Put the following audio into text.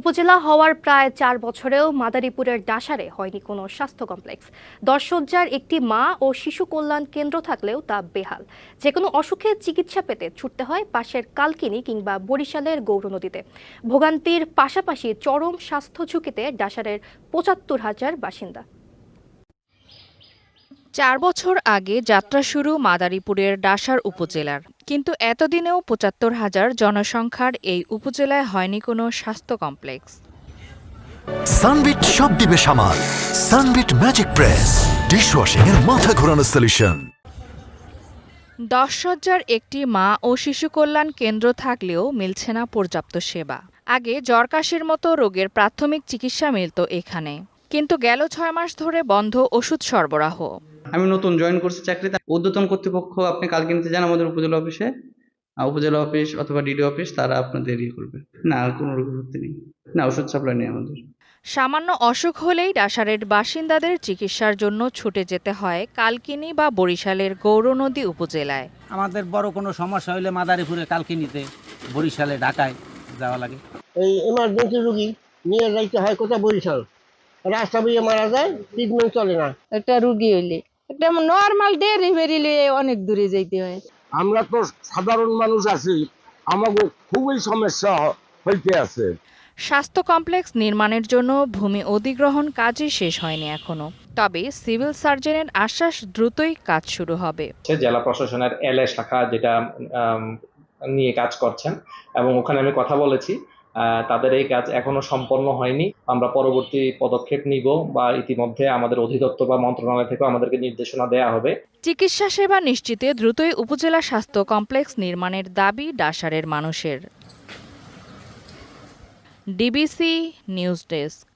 উপজেলা হওয়ার প্রায় চার বছরেও মাদারীপুরের ডাসারে হয়নি কোনো স্বাস্থ্য কমপ্লেক্স। দশ সজ্জার একটি মা ও শিশু কল্যাণ কেন্দ্র থাকলেও তা বেহাল। যে কোনো অসুখে চিকিৎসা পেতে ছুটতে হয় পাশের কালকিনি কিংবা বরিশালের গৌর নদীতে। ভোগান্তির পাশাপাশি চরম স্বাস্থ্য ঝুঁকিতে ডাসারের পঁচাত্তর হাজার বাসিন্দা। চার বছর আগে যাত্রা শুরু মাদারীপুরের ডাসার উপজেলার। কিন্তু এতদিনেও পঁচাত্তর হাজার জনসংখ্যার এই উপজেলায় হয়নি কোনো স্বাস্থ্য কমপ্লেক্স। সানবিট সব দিবে সামাল। সানবিট ম্যাজিক প্রেস ডিশওয়াশিং এর মাথা ঘোরানো সলিউশন দশ সজ্জার একটি মা ও শিশু কল্যাণ কেন্দ্র থাকলেও মিলছে না পর্যাপ্ত সেবা। আগে জ্বর কাশির মতো রোগের প্রাথমিক চিকিৎসা মিলত এখানে। কিন্তু গেল ছয় মাস ধরে বন্ধ ওষুধ সরবরাহ। আমি নতুন জয়েন করছি চাকরিতে। ঊর্ধ্বতন কর্তৃপক্ষ আপনি কালকে নিতে যান আমাদের উপজেলা অফিসে উপজেলা অফিস অথবা ডিডি অফিস তারা আপনাদের ইয়ে করবে। না আর কোনো রোগ ভর্তি নেই। না ওষুধ সাপ্লাই নেই আমাদের। সামান্য অসুখ হলেই ডাসারের বাসিন্দাদের চিকিৎসার জন্য ছুটে যেতে হয় কালকিনি বা বরিশালের গৌরনদী উপজেলায়। আমাদের বড় কোনো সমস্যা হইলে মাদারীপুরে কালকিনিতে বরিশালে ঢাকায় যাওয়া লাগে। এই এমার্জেন্সি রুগী নিয়ে যাইতে হয় কোথায়? বরিশাল। রাস্তা বুঝে মারা যায় ট্রিটমেন্ট চলে না। একটা রুগী হইলে। একটা নর্মাল ডেলিভারি লিয়ে অনেক দূরে যাইতে হয়। আমরা তো সাধারণ মানুষ আছি আমাকে খুবই সমস্যা হইতে আছে। স্বাস্থ্য কমপ্লেক্স নির্মাণের জন্য ভূমি অধিগ্রহণ কাজই শেষ হয়নি এখনও। তবে সিভিল সার্জনের আশ্বাস দ্রুতই কাজ শুরু হবে। জেলা প্রশাসনের এলএ শাখা যেটা নিয়ে কাজ করছেন এবং ওখানে আমি কথা বলেছি। তাদের এই কাজ এখনও সম্পন্ন হয়নি। আমরা পরবর্তী পদক্ষেপ নিব বা ইতিমধ্যে আমাদের অধিদপ্তর বা মন্ত্রণালয় থেকে আমাদেরকে নির্দেশনা দেয়া হবে। চিকিৎসা সেবা নিশ্চিতে দ্রুতই উপজেলা স্বাস্থ্য কমপ্লেক্স নির্মাণের দাবি ডাসারের মানুষের। DBC news desk.